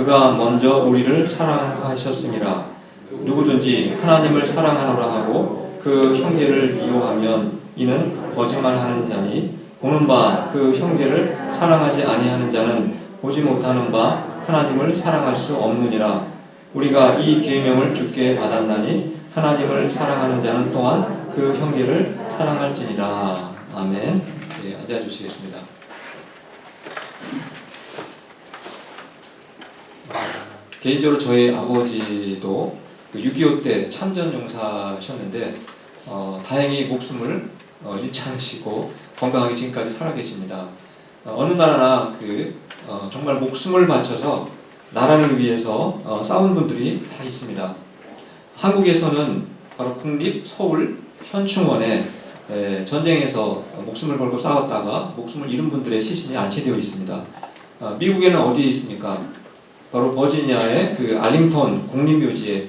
그가 먼저 우리를 사랑하셨습니다. 누구든지 하나님을 사랑하노라 하고 그 형제를 미워하면 이는 거짓말하는 자니 보는 바 그 형제를 사랑하지 아니하는 자는 보지 못하는 바 하나님을 사랑할 수 없느니라. 우리가 이 계명을 주께 받았나니 하나님을 사랑하는 자는 또한 그 형제를 사랑할지니라. 아멘. 네, 앉아 주시겠습니다. 개인적으로 저희 아버지도 그6.25 때 참전 용사셨는데 어, 다행히 목숨을 어, 잃지 않으시고 건강하게 지금까지 살아계십니다. 어, 느 나라나 그 어, 정말 목숨을 바쳐서 나라를 위해서 어, 싸운 분들이 다 있습니다. 한국에서는 바로 국립 서울 현충원에 에, 전쟁에서 목숨을 걸고 싸웠다가 목숨을 잃은 분들의 시신이 안치되어 있습니다. 어, 미국에는 어디에 있습니까? 바로 버지니아의 그 알링턴 국립묘지에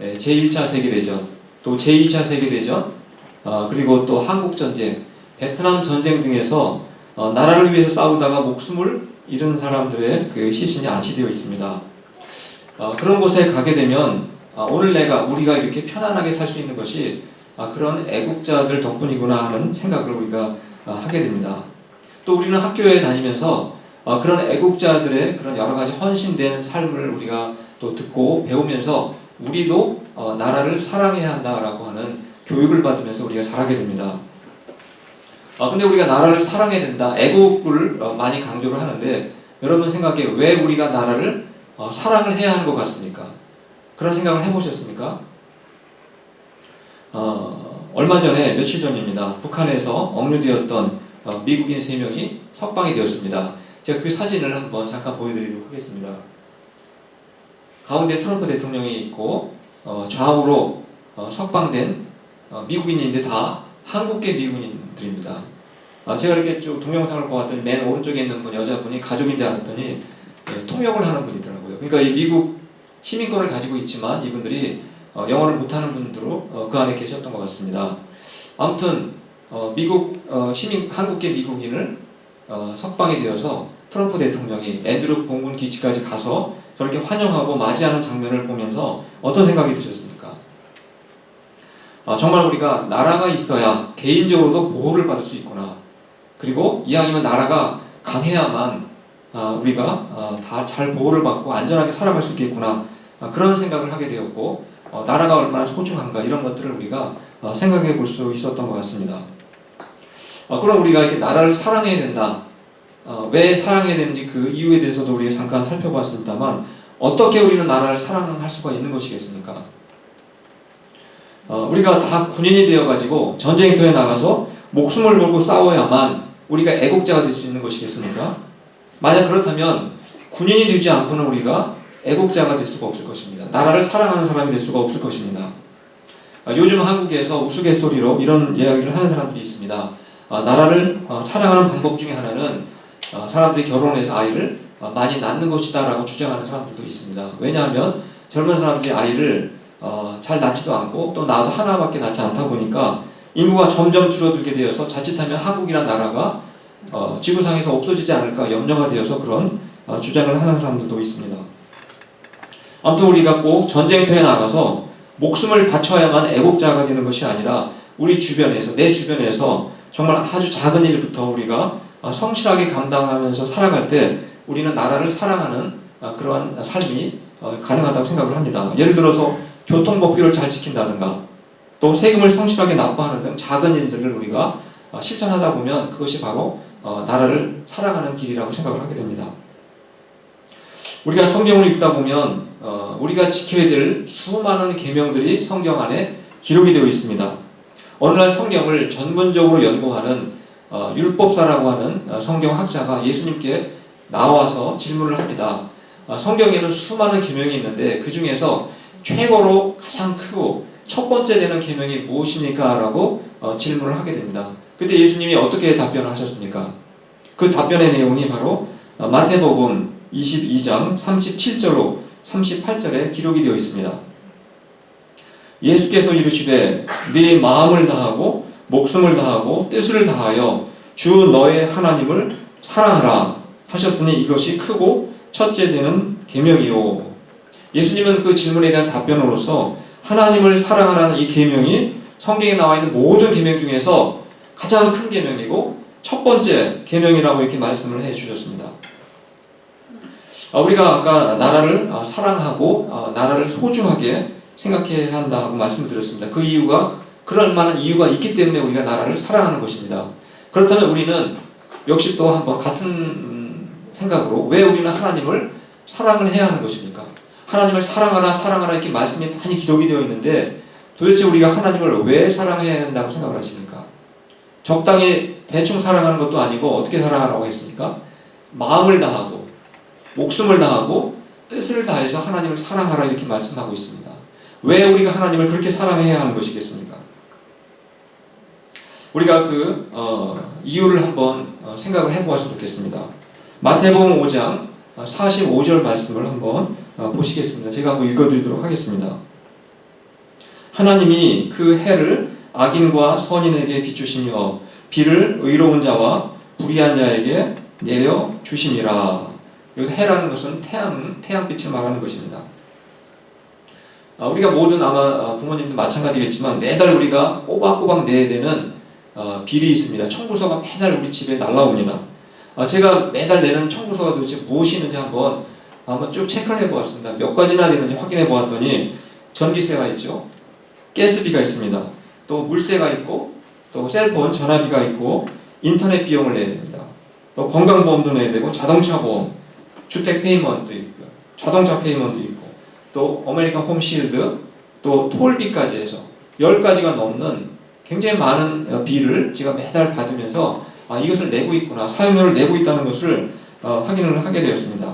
에, 제1차 세계대전, 또 제2차 세계대전, 어, 그리고 또 한국전쟁, 베트남 전쟁 등에서 어, 나라를 위해서 싸우다가 목숨을 잃은 사람들의 그 시신이 안치되어 있습니다. 어, 그런 곳에 가게 되면 아, 오늘 내가 우리가 이렇게 편안하게 살 수 있는 것이 아, 그런 애국자들 덕분이구나 하는 생각을 우리가 아, 하게 됩니다. 또 우리는 학교에 다니면서 어, 그런 애국자들의 그런 여러 가지 헌신된 삶을 우리가 또 듣고 배우면서 우리도 어, 나라를 사랑해야 한다라고 하는 교육을 받으면서 우리가 자라게 됩니다. 어, 근데 우리가 나라를 사랑해야 된다, 애국을 어, 많이 강조를 하는데 여러분 생각에 왜 우리가 나라를 어, 사랑을 해야 하는 것 같습니까? 그런 생각을 해보셨습니까? 어, 얼마 전에 며칠 전입니다. 북한에서 억류되었던 어, 미국인 3명이 석방이 되었습니다. 제가 그 사진을 한번 잠깐 보여드리도록 하겠습니다. 가운데 트럼프 대통령이 있고 어, 좌우로 어, 석방된 어, 미국인인데 다 한국계 미국인들입니다. 아, 제가 이렇게 쭉 동영상을 보았더니 맨 오른쪽에 있는 분 여자분이 가족인 줄 알았더니 예, 통역을 하는 분이더라고요. 그러니까 이 미국 시민권을 가지고 있지만 이분들이 어, 영어를 못하는 분들로 어, 그 안에 계셨던 것 같습니다. 아무튼 어, 미국 어, 시민 한국계 미국인을 어, 석방이 되어서 트럼프 대통령이 앤드루 공군 기지까지 가서 저렇게 환영하고 맞이하는 장면을 보면서 어떤 생각이 드셨습니까? 어, 정말 우리가 나라가 있어야 개인적으로도 보호를 받을 수 있구나. 그리고 이왕이면 나라가 강해야만 아, 우리가 아, 다잘 보호를 받고 안전하게 살아갈 수 있겠구나. 아, 그런 생각을 하게 되었고 어, 나라가 얼마나 소중한가 이런 것들을 우리가 어, 생각해 볼 수 있었던 것 같습니다. 어, 그럼 우리가 이렇게 나라를 사랑해야 된다. 어, 왜 사랑해야 되는지 그 이유에 대해서도 우리가 잠깐 살펴봤습니다만 어떻게 우리는 나라를 사랑할 수가 있는 것이겠습니까? 어, 우리가 다 군인이 되어가지고 전쟁터에 나가서 목숨을 걸고 싸워야만 우리가 애국자가 될 수 있는 것이겠습니까? 만약 그렇다면 군인이 되지 않고는 우리가 애국자가 될 수가 없을 것입니다. 나라를 사랑하는 사람이 될 수가 없을 것입니다. 아, 요즘 한국에서 우스갯소리로 이런 이야기를 하는 사람들이 있습니다. 아, 나라를 어, 사랑하는 방법 중에 하나는 어, 사람들이 결혼해서 아이를 어, 많이 낳는 것이다라고 주장하는 사람들도 있습니다. 왜냐하면 젊은 사람들이 아이를 어, 잘 낳지도 않고 또 나도 하나밖에 낳지 않다 보니까 인구가 점점 줄어들게 되어서 자칫하면 한국이란 나라가 어, 지구상에서 없어지지 않을까 염려가 되어서 그런 어, 주장을 하는 사람들도 있습니다. 아무튼 우리가 꼭 전쟁터에 나가서 목숨을 바쳐야만 애국자가 되는 것이 아니라 우리 주변에서 내 주변에서 정말 아주 작은 일부터 우리가 어, 성실하게 감당하면서 살아갈 때 우리는 나라를 사랑하는 어, 그러한 삶이 어, 가능하다고 생각을 합니다. 예를 들어서 교통법규를 잘 지킨다든가 또 세금을 성실하게 납부하는 등 작은 일들을 우리가 어, 실천하다 보면 그것이 바로 어, 나라를 사랑하는 길이라고 생각을 하게 됩니다. 우리가 성경을 읽다 보면 어, 우리가 지켜야 될 수많은 계명들이 성경 안에 기록이 되어 있습니다. 어느 날 성경을 전문적으로 연구하는 어, 율법사라고 하는 어, 성경학자가 예수님께 나와서 질문을 합니다. 어, 성경에는 수많은 계명이 있는데 그 중에서 최고로 가장 크고 첫 번째 되는 계명이 무엇입니까?라고 어, 질문을 하게 됩니다. 그때 예수님이 어떻게 답변을 하셨습니까? 그 답변의 내용이 바로 어, 마태복음 22장 37절로 38절에 기록이 되어 있습니다. 예수께서 이르시되 네 마음을 다하고 목숨을 다하고 뜻을 다하여 주 너의 하나님을 사랑하라 하셨으니 이것이 크고 첫째 되는 계명이요. 예수님은 그 질문에 대한 답변으로서 하나님을 사랑하라는 이 계명이 성경에 나와 있는 모든 계명 중에서 가장 큰 계명이고 첫 번째 계명이라고 이렇게 말씀을 해 주셨습니다. 아, 우리가 아까 나라를 아, 사랑하고 아, 나라를 소중하게 생각해야 한다고 말씀드렸습니다. 그 이유가 그럴 만한 이유가 있기 때문에 우리가 나라를 사랑하는 것입니다. 그렇다면 우리는 역시 또 한번 같은 음, 생각으로 왜 우리는 하나님을 사랑을 해야 하는 것입니까? 하나님을 사랑하라 사랑하라 이렇게 말씀이 많이 기록이 되어 있는데 도대체 우리가 하나님을 왜 사랑해야 한다고 생각을 하십니까? 적당히 대충 사랑하는 것도 아니고 어떻게 사랑하라고 했습니까? 마음을 다하고 목숨을 다하고 뜻을 다해서 하나님을 사랑하라 이렇게 말씀하고 있습니다. 왜 우리가 하나님을 그렇게 사랑해야 하는 것이겠습니까? 우리가 그 어, 이유를 한번 어, 생각을 해보았으면 좋겠습니다. 마태복음 5장 45절 말씀을 한번 어, 보시겠습니다. 제가 한번 읽어드리도록 하겠습니다. 하나님이 그 해를 악인과 선인에게 비추시며 비를 의로운 자와 불의한 자에게 내려 주시니라. 여기서 해라는 것은 태양 태양빛을 말하는 것입니다. 아, 우리가 모든 아마 아, 부모님도 마찬가지겠지만 매달 우리가 꼬박꼬박 내야 되는 어, 비리 있습니다. 청구서가 매달 우리 집에 날라옵니다. 아, 제가 매달 내는 청구서가 도대체 무엇이 있는지 한번 한번 쭉 체크를 해보았습니다. 몇 가지나 되는지 확인해 보았더니 전기세가 있죠. 가스비가 있습니다. 또 물세가 있고 또 셀폰 전화비가 있고 인터넷 비용을 내야 됩니다. 또 건강보험도 내야 되고 자동차 보험, 주택 페이먼트도 있고 자동차 페이먼트도 있고 또 아메리칸 홈실드 또 톨비까지 해서 10가지가 넘는 굉장히 많은 어, 비를 제가 매달 받으면서 아, 이것을 내고 있구나 사용료를 내고 있다는 것을 어, 확인을 하게 되었습니다.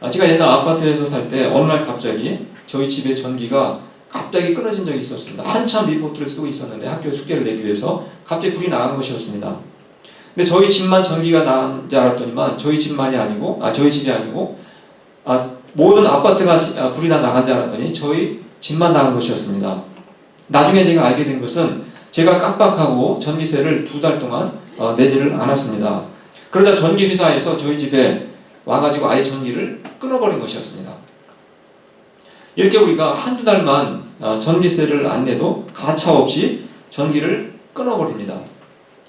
아, 제가 옛날 아파트에서 살 때 어느 날 갑자기 저희 집의 전기가 갑자기 끊어진 적이 있었습니다. 한참 리포트를 쓰고 있었는데 학교 숙제를 내기 위해서 갑자기 불이 나간 것이었습니다. 근데 저희 집만 전기가 나간 줄 알았더니만 저희 집만이 아니고 아 저희 집이 아니고 아 모든 아파트가 지- 아, 불이 다 나간 줄 알았더니 저희 집만 나간 것이었습니다. 나중에 제가 알게 된 것은 제가 깜빡하고 전기세를 두 달 동안 어, 내지를 않았습니다. 그러다 전기회사에서 저희 집에 와가지고 아예 전기를 끊어버린 것이었습니다. 이렇게 우리가 한두 달만 어, 전기세를 안 내도 가차없이 전기를 끊어버립니다.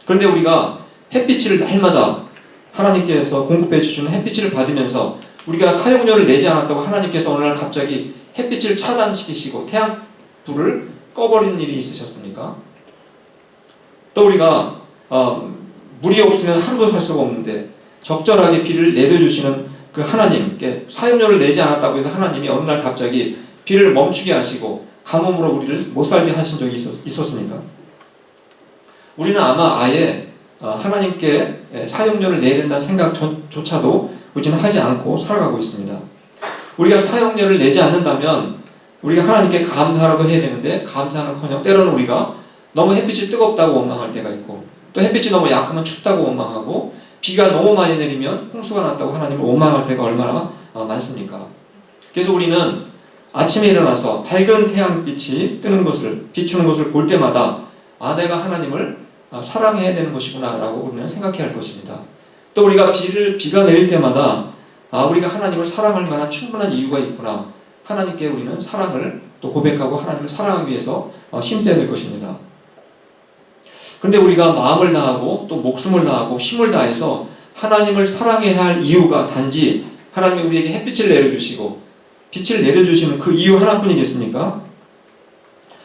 그런데 우리가 햇빛을 날마다 하나님께서 공급해 주시는 햇빛을 받으면서 우리가 사용료를 내지 않았다고 하나님께서 어느 날 갑자기 햇빛을 차단시키시고 태양 불을 꺼버린 일이 있으셨습니까? 또 우리가 어, 물이 없으면 하루도 살 수가 없는데 적절하게 비를 내려주시는 그 하나님께 사용료를 내지 않았다고 해서 하나님이 어느 날 갑자기 비를 멈추게 하시고 가뭄으로 우리를 못 살게 하신 적이 있었, 있었습니까? 우리는 아마 아예 어, 하나님께 예, 사용료를 내야 된다는 생각조차도 우리는 하지 않고 살아가고 있습니다. 우리가 사용료를 내지 않는다면 우리가 하나님께 감사라도 해야 되는데 감사는커녕 때로는 우리가 너무 햇빛이 뜨겁다고 원망할 때가 있고 또 햇빛이 너무 약하면 춥다고 원망하고 비가 너무 많이 내리면 홍수가 났다고 하나님을 원망할 때가 얼마나 어, 많습니까? 그래서 우리는 아침에 일어나서 밝은 태양빛이 뜨는 것을 비추는 것을 볼 때마다 아 내가 하나님을 아, 사랑해야 되는 것이구나라고 우리는 생각해야 할 것입니다. 또 우리가 비를 비가 내릴 때마다 아 우리가 하나님을 사랑할 만한 충분한 이유가 있구나. 하나님께 우리는 사랑을 또 고백하고 하나님을 사랑하기 위해서 어, 힘써야 될 것입니다. 그런데 우리가 마음을 다하고 또 목숨을 다하고 힘을 다해서 하나님을 사랑해야 할 이유가 단지 하나님이 우리에게 햇빛을 내려주시고 빛을 내려주시는 그 이유 하나뿐이겠습니까?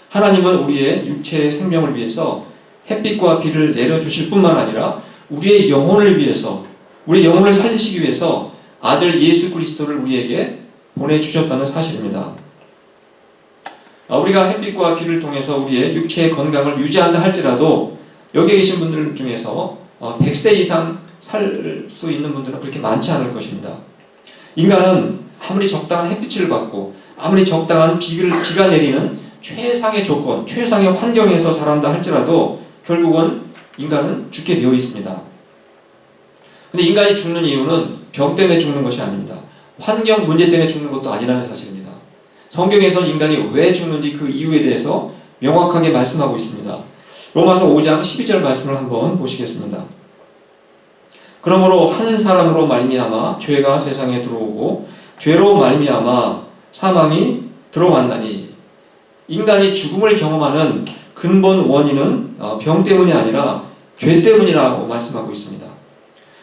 하나님은 우리의 육체의 생명을 위해서 햇빛과 비를 내려주실 뿐만 아니라 우리의 영혼을 위해서 우리 영혼을 살리시기 위해서 아들 예수 그리스도를 우리에게 보내주셨다는 사실입니다. 아, 우리가 햇빛과 비를 통해서 우리의 육체의 건강을 유지한다 할지라도 여기 계신 분들 중에서 100세 이상 살 수 있는 분들은 그렇게 많지 않을 것입니다. 인간은 아무리 적당한 햇빛을 받고 아무리 적당한 비를, 비가 내리는 최상의 조건, 최상의 환경에서 자란다 할지라도 결국은 인간은 죽게 되어 있습니다. 근데 인간이 죽는 이유는 병 때문에 죽는 것이 아닙니다. 환경 문제 때문에 죽는 것도 아니라는 사실입니다. 성경에서는 인간이 왜 죽는지 그 이유에 대해서 명확하게 말씀하고 있습니다. 로마서 5장 12절 말씀을 한번 보시겠습니다. 그러므로 한 사람으로 말미암아 죄가 세상에 들어오고 죄로 말미암아 사망이 들어왔나니 인간이 죽음을 경험하는 근본 원인은 어, 병 때문이 아니라 죄 때문이라고 말씀하고 있습니다.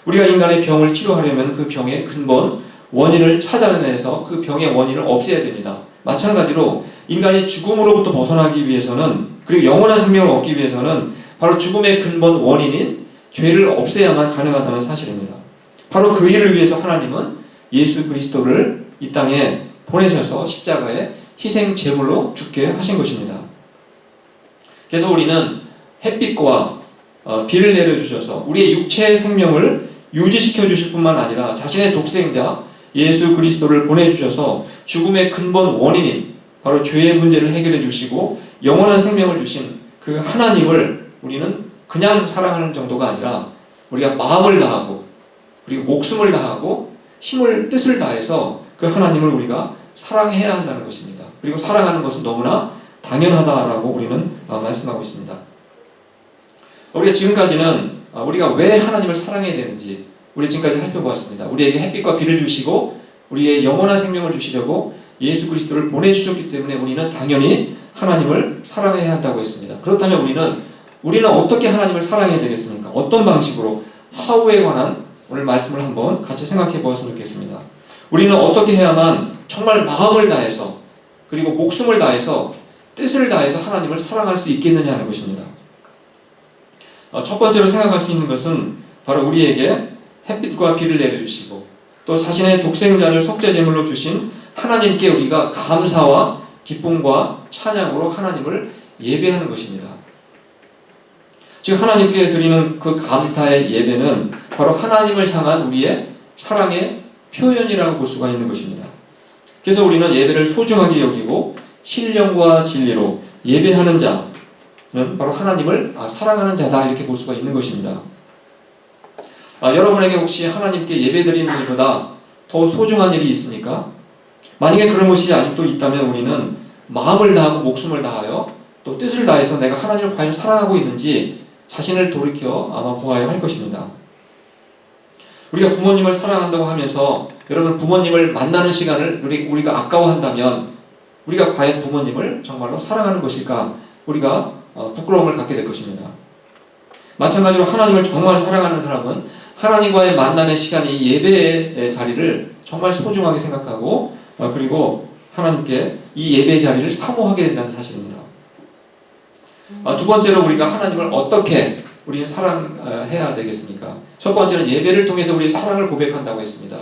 우리가 인간의 병을 치료하려면 그 병의 근본 원인을 찾아내서 그 병의 원인을 없애야 됩니다. 마찬가지로 인간이 죽음으로부터 벗어나기 위해서는 그리고 영원한 생명을 얻기 위해서는 바로 죽음의 근본 원인인 죄를 없애야만 가능하다는 사실입니다. 바로 그 일을 위해서 하나님은 예수 그리스도를 이 땅에 보내셔서 십자가에 희생 제물로 죽게 하신 것입니다. 그래서 우리는 햇빛과 어, 비를 내려주셔서 우리의 육체의 생명을 유지시켜 주실 뿐만 아니라 자신의 독생자 예수 그리스도를 보내주셔서 죽음의 근본 원인인 바로 죄의 문제를 해결해 주시고 영원한 생명을 주신 그 하나님을 우리는 그냥 사랑하는 정도가 아니라 우리가 마음을 다하고 그리고 목숨을 다하고 힘을 뜻을 다해서 그 하나님을 우리가 사랑해야 한다는 것입니다. 그리고 사랑하는 것은 너무나 당연하다라고 우리는 어, 말씀하고 있습니다. 우리가 지금까지는 어, 우리가 왜 하나님을 사랑해야 되는지 우리 지금까지 살펴보았습니다. 우리에게 햇빛과 비를 주시고 우리의 영원한 생명을 주시려고 예수 그리스도를 보내주셨기 때문에 우리는 당연히 하나님을 사랑해야 한다고 했습니다. 그렇다면 우리는 우리는 어떻게 하나님을 사랑해야 되겠습니까? 어떤 방식으로 하우에 관한 오늘 말씀을 한번 같이 생각해 보았으면 좋겠습니다. 우리는 어떻게 해야만 정말 마음을 다해서 그리고 목숨을 다해서 뜻을 다해서 하나님을 사랑할 수 있겠느냐는 것입니다. 어, 첫 번째로 생각할 수 있는 것은 바로 우리에게 햇빛과 비를 내려주시고 또 자신의 독생자를 속죄제물로 주신 하나님께 우리가 감사와 기쁨과 찬양으로 하나님을 예배하는 것입니다. 즉 하나님께 드리는 그 감사의 예배는 바로 하나님을 향한 우리의 사랑의 표현이라고 볼 수가 있는 것입니다. 그래서 우리는 예배를 소중하게 여기고 신령과 진리로 예배하는 자는 바로 하나님을 아, 사랑하는 자다 이렇게 볼 수가 있는 것입니다. 아, 여러분에게 혹시 하나님께 예배드리는 일보다 더 소중한 일이 있습니까? 만약에 그런 것이 아직도 있다면 우리는 마음을 다하고 목숨을 다하여 또 뜻을 다해서 내가 하나님을 과연 사랑하고 있는지 자신을 돌이켜 아마 보아야 할 것입니다. 우리가 부모님을 사랑한다고 하면서 여러분 부모님을 만나는 시간을 우리, 우리가 아까워한다면 우리가 과연 부모님을 정말로 사랑하는 것일까 우리가 어, 부끄러움을 갖게 될 것입니다. 마찬가지로 하나님을 정말 사랑하는 사람은 하나님과의 만남의 시간이 예배의 자리를 정말 소중하게 생각하고 어, 그리고 하나님께 이 예배의 자리를 사모하게 된다는 사실입니다. 어, 두 번째로 우리가 하나님을 어떻게 우리는 사랑해야 되겠습니까? 첫 번째는 예배를 통해서 우리의 사랑을 고백한다고 했습니다.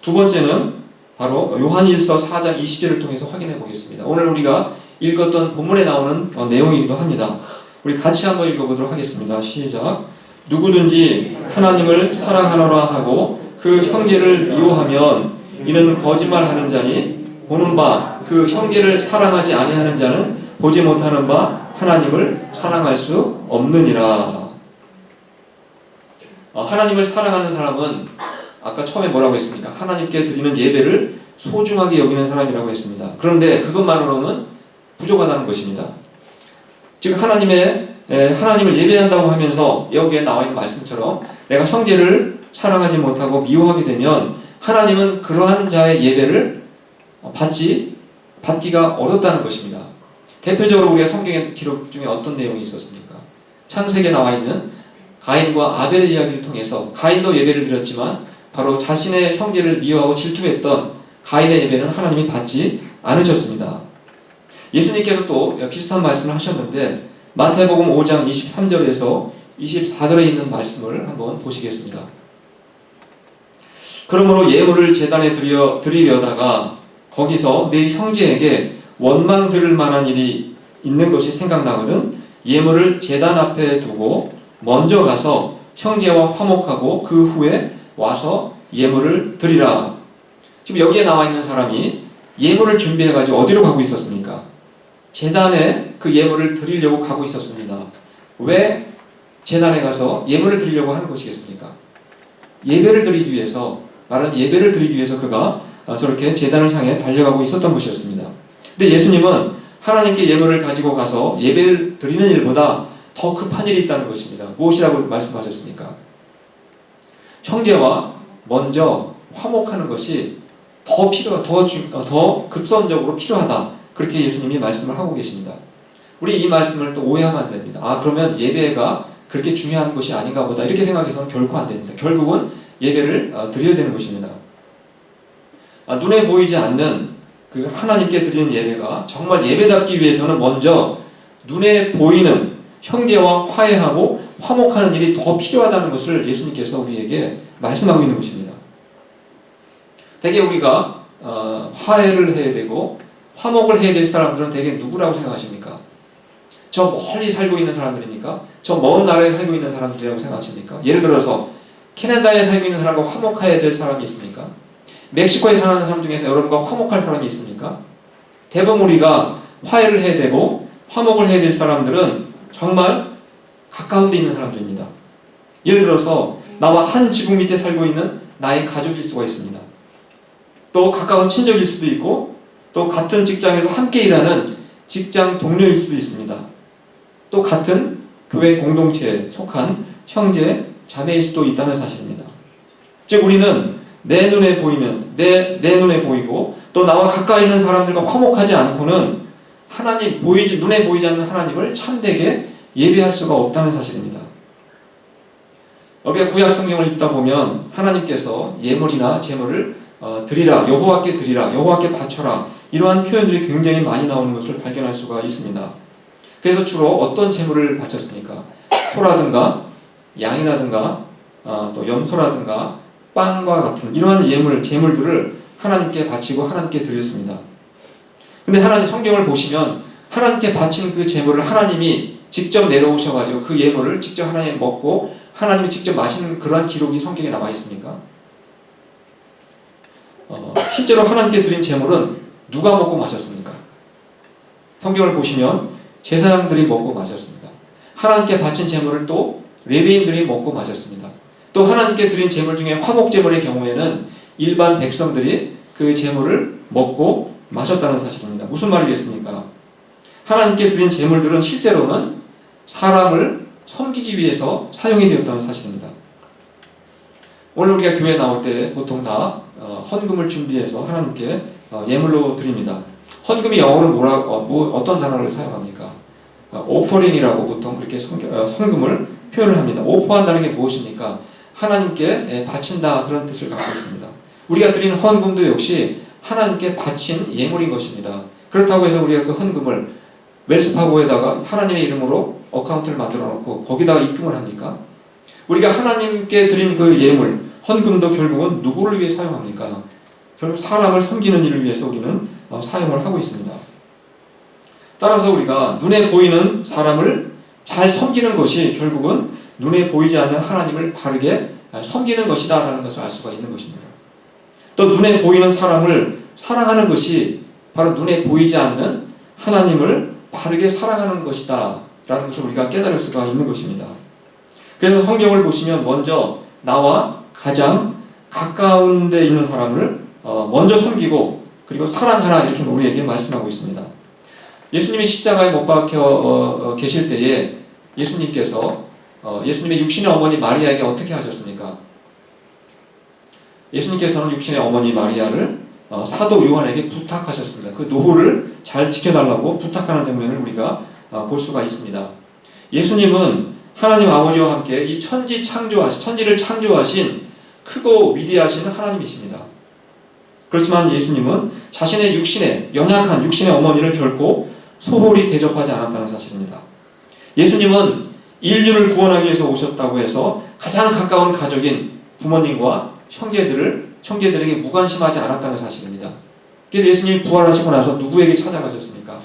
두 번째는 바로 요한일서 4장 20절을 통해서 확인해 보겠습니다. 오늘 우리가 읽었던 본문에 나오는 어, 내용이기도 합니다. 우리 같이 한번 읽어보도록 하겠습니다. 시작. 누구든지 하나님을 사랑하노라 하고 그 형제를 미워하면 이는 거짓말하는 자니 보는 바 그 형제를 사랑하지 아니하는 자는 보지 못하는 바 하나님을 사랑할 수 없느니라. 어, 하나님을 사랑하는 사람은 아까 처음에 뭐라고 했습니까? 하나님께 드리는 예배를 소중하게 여기는 사람이라고 했습니다. 그런데 그것만으로는 부족하다는 것입니다. 즉 하나님의 에, 하나님을 예배한다고 하면서 여기에 나와 있는 말씀처럼 내가 형제를 사랑하지 못하고 미워하게 되면 하나님은 그러한 자의 예배를 받지 받기가 어렵다는 것입니다. 대표적으로 우리가 성경의 기록 중에 어떤 내용이 있었습니까? 창세기에 나와 있는 가인과 아벨의 이야기를 통해서 가인도 예배를 드렸지만 바로 자신의 형제를 미워하고 질투했던 가인의 예배는 하나님이 받지 않으셨습니다. 예수님께서 또 비슷한 말씀을 하셨는데 마태복음 5장 23절에서 24절에 있는 말씀을 한번 보시겠습니다. 그러므로 예물을 제단에 드려, 드리려다가 거기서 내 형제에게 원망 들을 만한 일이 있는 것이 생각나거든 예물을 제단 앞에 두고 먼저 가서 형제와 화목하고 그 후에 와서 예물을 드리라. 지금 여기에 나와 있는 사람이 예물을 준비해가지고 어디로 가고 있었습니까? 재단에 그 예물을 드리려고 가고 있었습니다. 왜 재단에 가서 예물을 드리려고 하는 것이겠습니까? 예배를 드리기 위해서, 말하면 예배를 드리기 위해서 그가 저렇게 재단을 향해 달려가고 있었던 것이었습니다. 근데 예수님은 하나님께 예물을 가지고 가서 예배를 드리는 일보다 더 급한 일이 있다는 것입니다. 무엇이라고 말씀하셨습니까? 형제와 먼저 화목하는 것이 더 필요, 더, 더 급선적으로 필요하다. 그렇게 예수님이 말씀을 하고 계십니다. 우리 이 말씀을 또 오해하면 안 됩니다. 아, 그러면 예배가 그렇게 중요한 것이 아닌가 보다. 이렇게 생각해서는 결코 안 됩니다. 결국은 예배를 어, 드려야 되는 것입니다. 아, 눈에 보이지 않는 그 하나님께 드리는 예배가 정말 예배답기 위해서는 먼저 눈에 보이는 형제와 화해하고 화목하는 일이 더 필요하다는 것을 예수님께서 우리에게 말씀하고 있는 것입니다. 대개 우리가 어, 화해를 해야 되고 화목을 해야 될 사람들은 대개 누구라고 생각하십니까? 저 멀리 살고 있는 사람들입니까? 저 먼 나라에 살고 있는 사람들이라고 생각하십니까? 예를 들어서 캐나다에 살고 있는 사람과 화목해야 될 사람이 있습니까? 멕시코에 사는 사람 중에서 여러분과 화목할 사람이 있습니까? 대부분 우리가 화해를 해야 되고 화목을 해야 될 사람들은 정말 가까운 데 있는 사람들입니다. 예를 들어서 나와 한 지붕 밑에 살고 있는 나의 가족일 수가 있습니다. 또 가까운 친족일 수도 있고 또 같은 직장에서 함께 일하는 직장 동료일 수도 있습니다. 또 같은 교회 공동체에 속한 형제, 자매일 수도 있다는 사실입니다. 즉 우리는 내 눈에 보이면 내, 내 눈에 보이고 또 나와 가까이 있는 사람들과 화목하지 않고는 하나님 보이지 눈에 보이지 않는 하나님을 참되게 예배할 수가 없다는 사실입니다. 우리가 구약 성경을 읽다 보면 하나님께서 예물이나 제물을 어, 드리라 여호와께 드리라 여호와께 바쳐라 이러한 표현들이 굉장히 많이 나오는 것을 발견할 수가 있습니다. 그래서 주로 어떤 제물을 바쳤습니까? 소라든가 양이라든가 어, 또 염소라든가 빵과 같은 이러한 예물 제물들을 하나님께 바치고 하나님께 드렸습니다. 근데 하나님 성경을 보시면 하나님께 바친 그 제물을 하나님이 직접 내려오셔가지고 그 예물을 직접 하나님 먹고 하나님이 직접 마시는 그러한 기록이 성경에 남아 있습니까? 어, 실제로 하나님께 드린 제물은 누가 먹고 마셨습니까? 성경을 보시면 제사장들이 먹고 마셨습니다. 하나님께 바친 제물을 또 레위인들이 먹고 마셨습니다. 또 하나님께 드린 제물 중에 화목 제물의 경우에는 일반 백성들이 그 제물을 먹고 마셨다는 사실입니다. 무슨 말이겠습니까? 하나님께 드린 제물들은 실제로는 사람을 섬기기 위해서 사용이 되었다는 사실입니다. 오늘 우리가 교회 나올 때 보통 다 어, 헌금을 준비해서 하나님께 어, 예물로 드립니다. 헌금이 영어로 뭐라 어, 뭐, 어떤 단어를 사용합니까? 오퍼링이라고 보통 그렇게 성경, 성금을 표현을 합니다. 오퍼한다는 게 무엇입니까? 하나님께 예, 바친다 그런 뜻을 갖고 있습니다. 우리가 드리는 헌금도 역시 하나님께 바친 예물인 것입니다. 그렇다고 해서 우리가 그 헌금을 웰스파고에다가 하나님의 이름으로 어카운트를 만들어 놓고 거기다가 입금을 합니까? 우리가 하나님께 드린 그 예물, 헌금도 결국은 누구를 위해 사용합니까? 결국 사람을 섬기는 일을 위해서 우리는 어, 사용을 하고 있습니다. 따라서 우리가 눈에 보이는 사람을 잘 섬기는 것이 결국은 눈에 보이지 않는 하나님을 바르게 섬기는 것이다 라는 것을 알 수가 있는 것입니다. 또 눈에 보이는 사람을 사랑하는 것이 바로 눈에 보이지 않는 하나님을 바르게 사랑하는 것이다 라는 것을 우리가 깨달을 수가 있는 것입니다. 그래서 성경을 보시면 먼저 나와 가장 가까운 데 있는 사람을 어, 먼저 섬기고 그리고 사랑하라 이렇게 우리에게 말씀하고 있습니다. 예수님이 십자가에 못 박혀 어, 어, 계실 때에 예수님께서 예수님의 육신의 어머니 마리아에게 어떻게 하셨습니까? 예수님께서는 육신의 어머니 마리아를 사도 요한에게 부탁하셨습니다. 그 노후를 잘 지켜달라고 부탁하는 장면을 우리가 볼 수가 있습니다. 예수님은 하나님 아버지와 함께 이 천지 창조하신 천지를 창조하신 크고 위대하신 하나님이십니다. 그렇지만 예수님은 자신의 육신의 연약한 육신의 어머니를 결코 소홀히 대접하지 않았다는 사실입니다. 예수님은 인류를 구원하기 위해서 오셨다고 해서 가장 가까운 가족인 부모님과 형제들을 형제들에게 무관심하지 않았다는 사실입니다. 그래서 예수님이 부활하시고 나서 누구에게 찾아가셨습니까?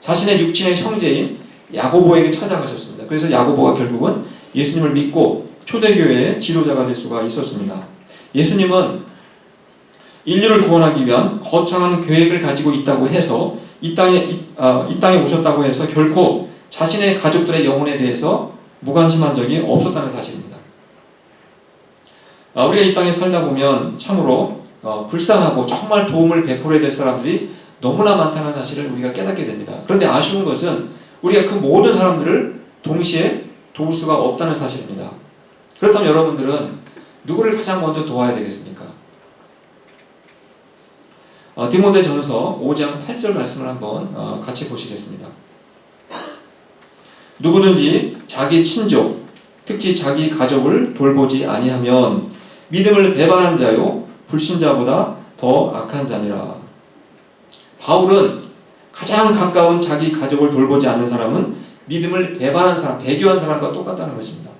자신의 육신의 형제인 야고보에게 찾아가셨습니다. 그래서 야고보가 결국은 예수님을 믿고 초대교회의 지도자가 될 수가 있었습니다. 예수님은 인류를 구원하기 위한 거창한 계획을 가지고 있다고 해서 이 땅에 이, 아, 이 땅에 오셨다고 해서 결코 자신의 가족들의 영혼에 대해서 무관심한 적이 없었다는 사실입니다. 아, 우리가 이 땅에 살다 보면 참으로 어, 불쌍하고 정말 도움을 베풀어야 될 사람들이 너무나 많다는 사실을 우리가 깨닫게 됩니다. 그런데 아쉬운 것은 우리가 그 모든 사람들을 동시에 도울 수가 없다는 사실입니다. 그렇다면 여러분들은 누구를 가장 먼저 도와야 되겠습니까? 어, 디모데 전서 5장 8절 말씀을 한번 어, 같이 보시겠습니다. 누구든지 자기 친족, 특히 자기 가족을 돌보지 아니하면 믿음을 배반한 자요 불신자보다 더 악한 자니라. 바울은 가장 가까운 자기 가족을 돌보지 않는 사람은 믿음을 배반한 사람, 배교한 사람과 똑같다는 것입니다.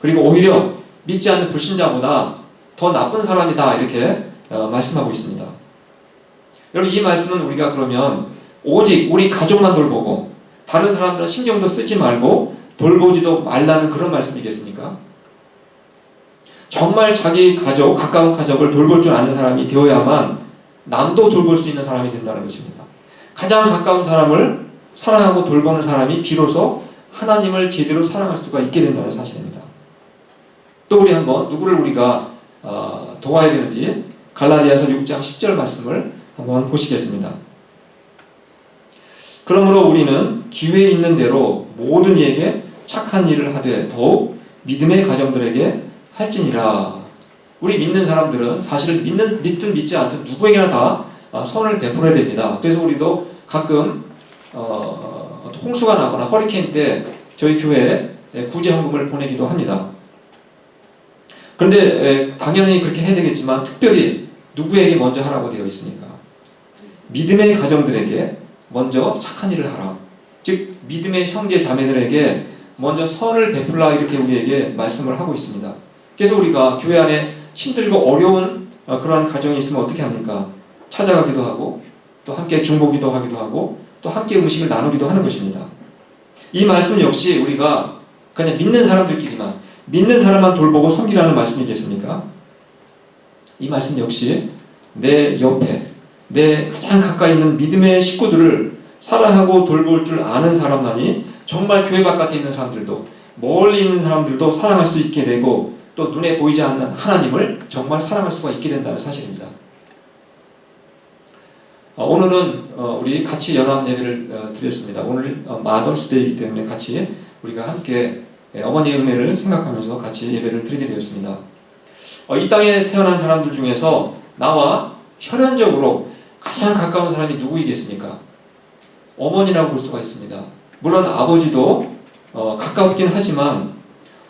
그리고 오히려 믿지 않는 불신자보다 더 나쁜 사람이다 이렇게 어, 말씀하고 있습니다. 여러분 이 말씀은 우리가 그러면 오직 우리 가족만 돌보고 다른 사람들은 신경도 쓰지 말고 돌보지도 말라는 그런 말씀이겠습니까? 정말 자기 가족, 가까운 가족을 돌볼 줄 아는 사람이 되어야만 남도 돌볼 수 있는 사람이 된다는 것입니다. 가장 가까운 사람을 사랑하고 돌보는 사람이 비로소 하나님을 제대로 사랑할 수가 있게 된다는 사실입니다. 또 우리 한번 누구를 우리가 어, 도와야 되는지 갈라디아서 6장 10절 말씀을 한번 보시겠습니다. 그러므로 우리는 기회 있는 대로 모든 이에게 착한 일을 하되 더욱 믿음의 가정들에게 할지니라. 우리 믿는 사람들은 사실 믿는 믿든 믿지 않든 누구에게나 다 어, 선을 베풀어야 됩니다. 그래서 우리도 가끔 어, 홍수가 나거나 허리케인 때 저희 교회에 구제 헌금을 보내기도 합니다. 그런데 에, 당연히 그렇게 해야 되겠지만 특별히 누구에게 먼저 하라고 되어 있습니까? 믿음의 가정들에게 먼저 착한 일을 하라. 즉 믿음의 형제 자매들에게 먼저 선을 베풀라 이렇게 우리에게 말씀을 하고 있습니다. 그래서 우리가 교회 안에 힘들고 어려운 어, 그러한 가정이 있으면 어떻게 합니까? 찾아가기도 하고 또 함께 중보기도 하기도 하고 또 함께 음식을 나누기도 하는 것입니다. 이 말씀 역시 우리가 그냥 믿는 사람들끼리만 믿는 사람만 돌보고 섬기라는 말씀이겠습니까? 이 말씀 역시 내 옆에 내 가장 가까이 있는 믿음의 식구들을 사랑하고 돌볼 줄 아는 사람만이 정말 교회 바깥에 있는 사람들도 멀리 있는 사람들도 사랑할 수 있게 되고 또 눈에 보이지 않는 하나님을 정말 사랑할 수가 있게 된다는 사실입니다. 어, 오늘은 어, 우리 같이 연합 예배를 어, 드렸습니다. 오늘 어, 마더스데이이기 때문에 같이 우리가 함께 예, 어머니의 은혜를 생각하면서 같이 예배를 드리게 되었습니다. 어, 이 땅에 태어난 사람들 중에서 나와 혈연적으로 가장 가까운 사람이 누구이겠습니까? 어머니라고 볼 수가 있습니다. 물론 아버지도 어, 가깝긴 하지만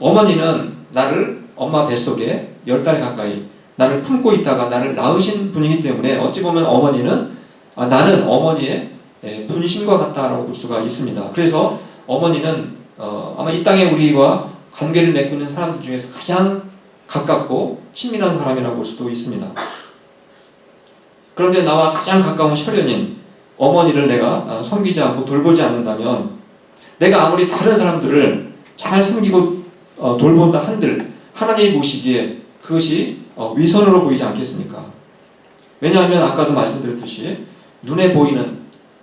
어머니는 나를 엄마 뱃속에 열 달 가까이 나를 품고 있다가 나를 낳으신 분이기 때문에 어찌 보면 어머니는 아, 나는 어머니의 예, 분신과 같다라고 볼 수가 있습니다. 그래서 어머니는 어, 아마 이 땅에 우리와 관계를 맺고 있는 사람들 중에서 가장 가깝고 친밀한 사람이라고 볼 수도 있습니다. 그런데 나와 가장 가까운 혈연인 어머니를 내가 어, 섬기지 않고 돌보지 않는다면 내가 아무리 다른 사람들을 잘 섬기고 어, 돌본다 한들 하나님이 보시기에 그것이 어, 위선으로 보이지 않겠습니까? 왜냐하면 아까도 말씀드렸듯이 눈에 보이는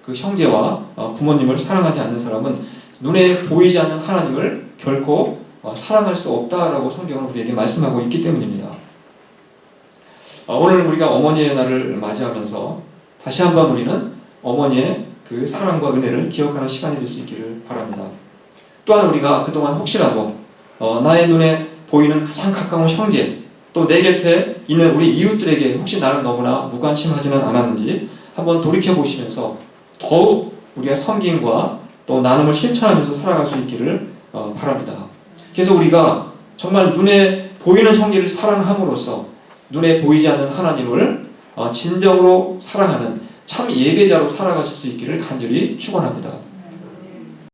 그 형제와 어, 부모님을 사랑하지 않는 사람은 눈에 보이지 않는 하나님을 결코 어, 사랑할 수 없다라고 성경은 우리에게 말씀하고 있기 때문입니다. 어, 오늘 우리가 어머니의 날을 맞이하면서 다시 한번 우리는 어머니의 그 사랑과 은혜를 기억하는 시간이 될 수 있기를 바랍니다. 또한 우리가 그동안 혹시라도 어, 나의 눈에 보이는 가장 가까운 형제 또 내 곁에 있는 우리 이웃들에게 혹시 나는 너무나 무관심하지는 않았는지 한번 돌이켜 보시면서 더욱 우리가 섬김과 또 나눔을 실천하면서 살아갈 수 있기를 어, 바랍니다. 그래서 우리가 정말 눈에 보이는 형제를 사랑함으로써 눈에 보이지 않는 하나님을 어, 진정으로 사랑하는 참 예배자로 살아가실 수 있기를 간절히 축원합니다.